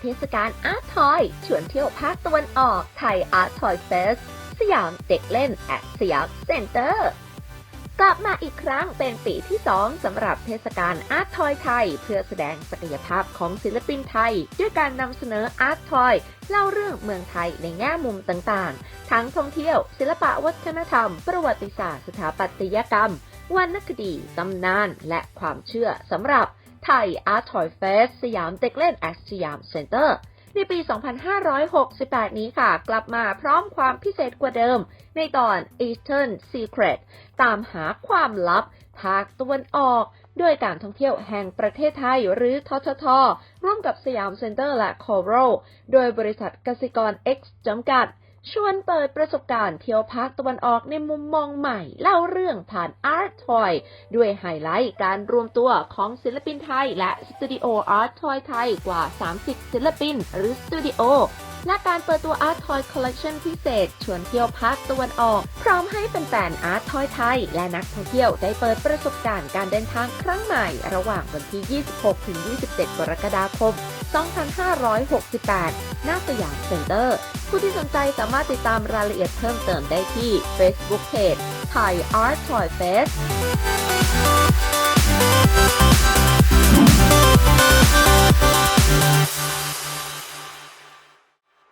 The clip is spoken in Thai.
เทศกาลอาร์ตทอยชวนเที่ยวภาคตะวันออกไทยอาร์ตทอยเฟสสยามเด็กเล่นแอดสยามเซ็นเตอร์กลับมาอีกครั้งเป็นปีที่ 2 สำหรับเทศกาลอาร์ตทอยไทย เพื่อแสดงศักยภาพของศิลปินไทย ด้วยการนำเสนออาร์ตทอยเล่าเรื่องเมืองไทยในแง่มุมต่างๆ ทั้งท่องเที่ยว ศิลปะวัฒนธรรม ประวัติศาสตร์ สถาปัตยกรรมวรรณคดีตำนาน และความเชื่อสำหรับ ไทยอาร์ตทอยเฟสสยามเด็กเล่นแอสยามเซ็นเตอร์ในปี 2568 นี้ค่ะ กลับมาพร้อมความพิเศษกว่าเดิม ในตอน Eastern Secret ตามหาความลับภาคตะวันออก ด้วยการท่องเที่ยวแห่งประเทศไทยหรือททท ร่วมกับสยามเซ็นเตอร์และ Coral โดยบริษัทกสิกร X จำกัด ชวนเปิดประสบการณ์เที่ยวภาคตะวันออกในมุมมองใหม่ เล่าเรื่องผ่าน Art Toy ด้วยไฮไลท์การรวมตัวของศิลปินไทย และสตูดิโอ Art Toy ไทยกว่า 30 ศิลปิน หรือสตูดิโอและการเปิดตัว Art Toy Collection พิเศษ ชวนเที่ยวภาคตะวันออก พร้อมให้เป็นแฟนๆ Art Toy ไทย และนักท่องเที่ยวได้เปิดประสบการณ์การเดินทางครั้งใหม่ ระหว่างวันที่ 26-27 กรกฎาคม 2568 หน้าสยามเซ็นเตอร์ ผู้ที่สนใจสามารถติดตามรายละเอียดเพิ่มเติมได้ที่ Facebook Page Thai Art Toy Fest